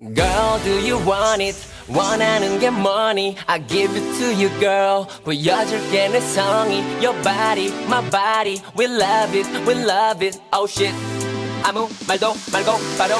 Girl, do you want it? 원하는 게 뭐니? I give it to you, girl. 보여줄게 내 성의. Your body, my body. We love it, we love it. Oh shit. 아무 말도 말고 바로.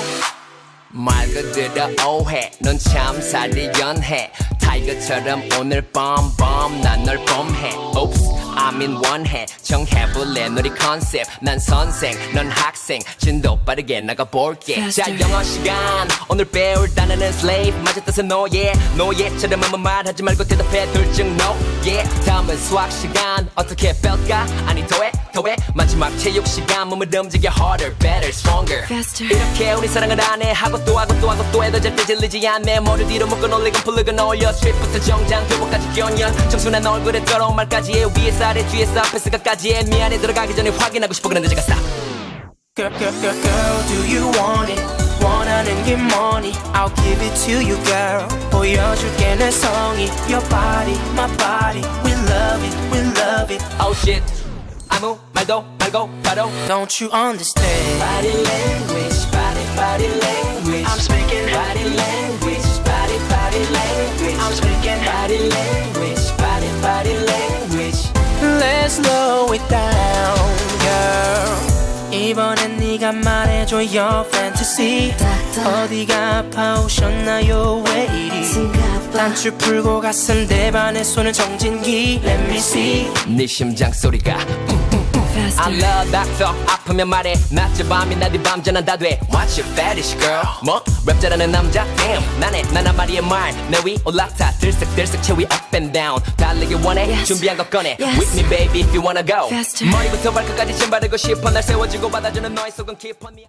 말 그대로 오해. 넌 참 살이 연해. 타이거처럼 오늘 뻔뻔 난널 봄해. Oops. I'm in 원해. 정해볼래 우리 컨셉. 난 선생, 넌 학생. 진도 빠르게 나가볼게. 자. 영어 시간. 오늘 배울 단어는 slave. 맞아 뜻은 노예. 노예처럼 아무 말 하지 말고 대답해. 둘중 no. Yeah. 다음은 수학 시간. 어떻게 뺄까? 아니, 더해, 더해. 마지막 체육 시간. 몸을 움직여 harder, better, stronger. Faster. 이렇게 우리 사랑을 안 해. 하고 또 하고 또 하고 또 해도 절대 질리지 않네. 머리 뒤로 묶어 올리고 플러그 올려. 스트립부터 정장, 교복까지 견연. 정순한 얼굴에 더러운 말까지 해. 위에서 아래 뒤에서 앞에서 끝까지 해. 미안해 들어가기 전에 확인하고 싶어 그런데 제가 stop. Girl, girl, girl, girl, do you want it? 원하는 게 뭐니? I'll give it to you, girl. 성의. Your body, my body. We love it, we love it. Oh shit. 아무 말도 말고 바로. Don't you understand? Body language, body, body language. I'm speaking. Body language, body, body language. I'm speaking. Body language, body, body language. Let's slow it down, girl. 이번엔 네가 말해줘 your fantasy. 닥터. 어디가 아파오셨나요? 왜 이리? 단추 풀고 가슴 대반에 손을 정진기. Let me see. 네 심장 소리가 I love doctor 아프면 말해. 낮에 밤이나 네 밤새나 다돼. What's your fetish girl. 뭐? 랩 잘하는 남자? Damn. 나네. 나나 마리의 말내 위 올라타. 들썩들썩 채위 up and down. 달리기 원해. Yes. 준비한 거 꺼내. Yes. With me baby if you wanna go. Faster. 머리부터 발끝까지 짐 바르고 싶어 날 세워주고 받아주는 너의 속은 깊어 네